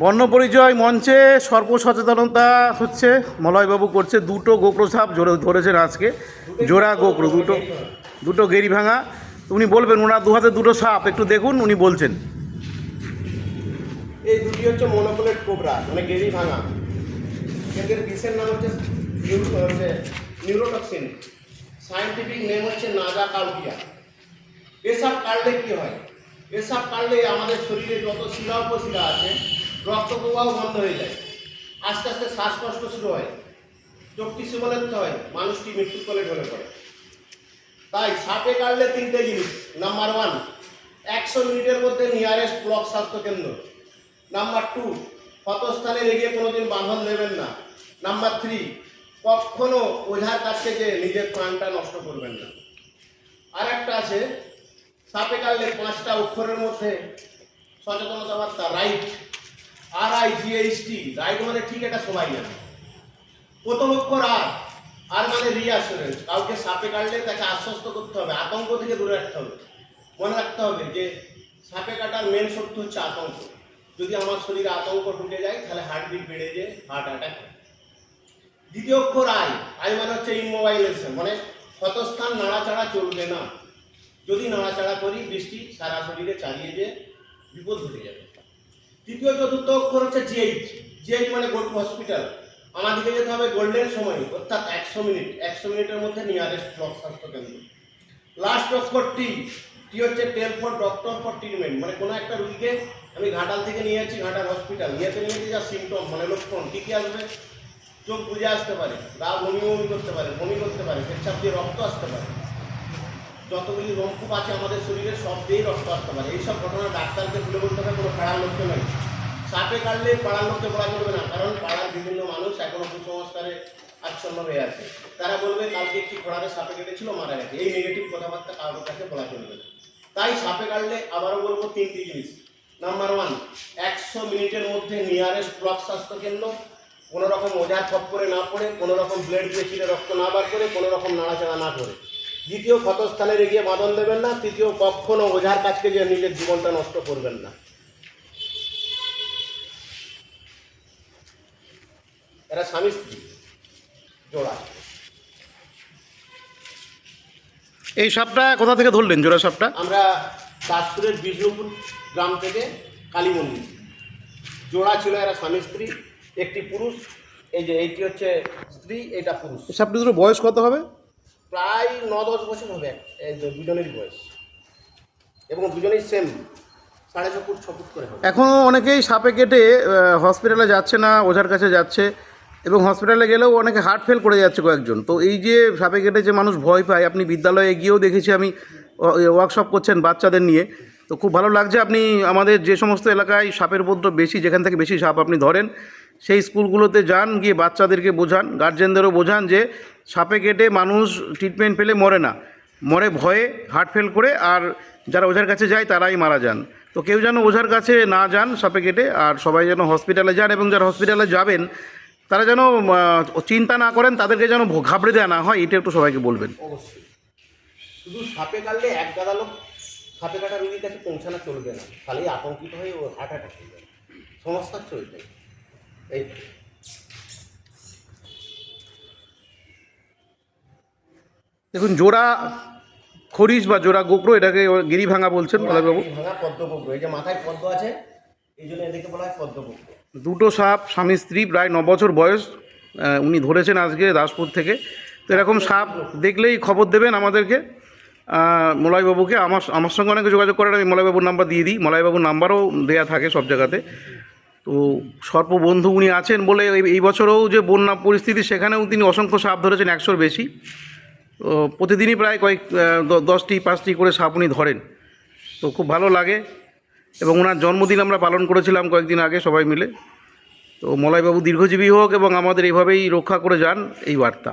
বর্ণ পরিচয় মঞ্চে সর্ব সচেতনতা হচ্ছে, মলয়বাবু করছে দুটো গোকরো সাপ জোরে ধরেছেন আজকে। জোড়া গোকরো দুটো দুটো গেরি ভাঙা। উনি বলবেন ওনার দু হাতে দুটো সাপ, একটু দেখুন, উনি বলছেন। এই দুটি হচ্ছে মনোকোলেট কোবরা মানে গেরি ভাঙা। এদের বিষের নাম হচ্ছে নিউরোটক্সিন। সায়েন্টিফিক নেম হচ্ছে নাজা কালকিয়া এসব কাটলে কি হয়? এসব কাটলে আমাদের শরীরে যত শিরা উপশিরা আছে রক্ত প্রবাহ বন্ধ হয়ে যায়। আস্তে আস্তে শ্বাসকষ্ট শুরু হয়। চোখ টিসু বলাতে হয়, মানুষটি মৃত্যুর কোলে ঢলে পড়ে। তাই সাপে কাটলে তিনটে জিনিস। নাম্বার ওয়ান, একশো মিনিটের মধ্যে নিয়ারেস্ট ব্লক স্বাস্থ্যকেন্দ্র নাম্বার টু, ক্ষতস্থানে লেগে কোনোদিন বাঁধন দেবেন না। নাম্বার থ্রি, কখনো ওঝার কাছ থেকে নিজের প্রাণটা নষ্ট করবেন না। আর একটা আছে সাপে কাটলে পাঁচটা অক্ষরের মধ্যে সচেতনতা বার্তা right R I G H T right মানে ঠিক এটা সবাই জানে প্রথম অক্ষর আর আর মানে রিয়াসুরেন্স কাউকে সাপে কাটলে তাকে আশ্বস্ত করতে হবে, আতঙ্ক থেকে দূরে রাখতে হবে। মনে রাখতে হবে যে সাপে কাটার মেন শক্তি হচ্ছে আতঙ্ক। যদি আমার শরীরে আতঙ্ক ঢুকে যায়, তাহলে হার্টবিট বেড়ে যায় হার্ট অ্যাটাক দ্বিতীয় অক্ষর আই আই মানে হচ্ছে ইমোবাইলেশন মানে ক্ষতস্থান নাড়াচাড়া চলবে না। যদি নাড়াচাড়া করি, বৃষ্টি সারা শরীরে চালিয়ে যে বিপদ ঘটে যাবে। তৃতীয়, চতুর্থ অক্ষর হচ্ছে জিএইচ জিএইচ মানে গোট হসপিটাল। আমাদেরকে যেতে হবে গোল্ডেন সময়, অর্থাৎ একশো মিনিট। একশো মিনিটের মধ্যে নিয়ারেস্ট ব্লক স্বাস্থ্যকেন্দ্র লাস্ট অক্ষর টি টি হচ্ছে tell for doctor for treatment মানে কোনো একটা রুগীকে আমি ঘাটাল থেকে নিয়ে যাচ্ছি, ঘাটাল হসপিটাল। নিয়েতে নিয়েছি যা সিমটম মানে লক্ষণ, কী কী আসবে? চোখ বুঝে আসতে পারে, গা বমি বমি করতে পারে, বমি করতে পারে, পেচ্ছাপ দিয়ে রক্ত আসতে পারে। যতগুলি রোমকূপ আছে আমাদের শরীরে সব দিয়েই রক্ত আসতে পারে। এইসব ঘটনা ডাক্তারকে ভুলে বলতে হবে, কোনো পাড়ার লোককে নয়। সাপে কাটলে পাড়ার লোককে বলা চলবে না, কারণ পাড়ার বিভিন্ন মানুষ এখনও কুসংস্কারে আচ্ছন্ন হয়ে আছে। তারা বলবে, কালকে একটি ঘোড়ারে সাপে কেটেছিল, মারা গেছে। এই নেগেটিভ কথাবার্তা কারোর কাছে বলা চলবে না। তাই সাপে কাটলে আবারও বলব তিনটি জিনিস। নাম্বার ওয়ান একশো মিনিটের মধ্যে নিয়ারেস্ট ব্লক স্বাস্থ্য কেন্দ্র কোনো রকম ওঝার করে না পড়ে কোনো রকম ব্লেড দিয়ে রক্ত না বার করে কোনো রকম নাড়াচাড়া না করে। দ্বিতীয় ক্ষতস্থানে রেগিয়ে বাঁধন দেবেন না তৃতীয় কখনো ওঝার কাছকে যে নিজের জীবনটা নষ্ট করবেন না। এরা স্বামী স্ত্রী জোড়া। এই সাপটা কোথা থেকে ধরলেন জোড়া সাপটা? আমরা দাসপুরের বিষ্ণুপুর গ্রাম থেকে কালী মন্দির জোড়া ছিল এরা স্বামী স্ত্রী একটি পুরুষ এই যে এইটি হচ্ছে স্ত্রী এটা পুরুষ। সাপটা দুটো বয়স কত হবে? প্রায় ন দশ বছর হবে দুজনেরই বয়স। এবং দুজনেই সেম সাড়ে ছ ফুট ছ ফুট করে এখনও অনেকেই সাপে কেটে হসপিটালে যাচ্ছে না, ওঝার কাছে যাচ্ছে, এবং হসপিটালে গেলেও অনেকে হার্ট ফেল করে যাচ্ছে কয়েকজন। তো এই যে সাপে কেটে যে মানুষ ভয় পায়, আপনি বিদ্যালয়ে গিয়েও দেখেছি আমি ওয়ার্কশপ করছেন বাচ্চাদের নিয়ে। তো খুব ভালো লাগছে আপনি আমাদের যে সমস্ত এলাকায় সাপের উপদ্রব বেশি, যেখান থেকে বেশি সাপ আপনি ধরেন, সেই স্কুলগুলোতে যান, গিয়ে বাচ্চাদেরকে বোঝান গার্জেনদেরও বোঝান যে সাপে কেটে মানুষ ট্রিটমেন্ট পেলে মরে না। মরে ভয়ে হার্ট ফেল করে আর যারা ওঝার কাছে যায় তারাই মারা যান। তো কেউ যেন ওঝার কাছে না যান সাপে কেটে আর সবাই যেন হসপিটালে যান এবং যারা হসপিটালে যাবেন, তারা যেন চিন্তা না করেন, তাদেরকে যেন ঘাবড়ে দেওয়া না হয়, এটা একটু সবাইকে বলবেন। অবশ্যই। শুধু সাপে কাটলে এক গাদা লোক সাপে কাটা রুগীর কাছে পৌঁছানো চলবে না। তাহলেই আতঙ্কিত হয়ে ও হার্ট অ্যাটাক হয়ে যাবে। সমস্যা চলবে। এই দেখুন জোড়া খরিশ বা জোড়া গোকরো এটাকে গিরি ভাঙা বলছেন ভাঙা পদ্মপক্র এই যে মাথায় পদ্ম আছে এই জন্য এদেরকে বলা হয় পদ্মপক্র দুটো সাপ স্বামী স্ত্রী প্রায় ন বছর বয়স উনি ধরেছেন আজকে দাসপুর থেকে। তো এরকম সাপ দেখলেই খবর দেবেন আমাদেরকে। মলয়বাবুকে আমার আমার সঙ্গে অনেকে যোগাযোগ করেন আমি মলয়বাবুর নাম্বার দিয়ে দিই। মলয়বাবুর নাম্বারও দেয়া থাকে সব জায়গাতে। তো সর্প বন্ধু উনি আছেন বলে এই- বছরেও যে বন্যা পরিস্থিতি সেখানেও তিনি অসংখ্য সাপ ধরেছেন একশোর বেশি। প্রতিদিনই প্রায় কয়েক দশটি, পাঁচটি করে সাপ উনি ধরেন। তো খুব ভালো লাগে। এবং ওনার জন্মদিন আমরা পালন করেছিলাম কয়েকদিন আগে সবাই মিলে। তো মলয়বাবু দীর্ঘজীবী হোক এবং আমাদের এইভাবেই রক্ষা করে যান এই বার্তা।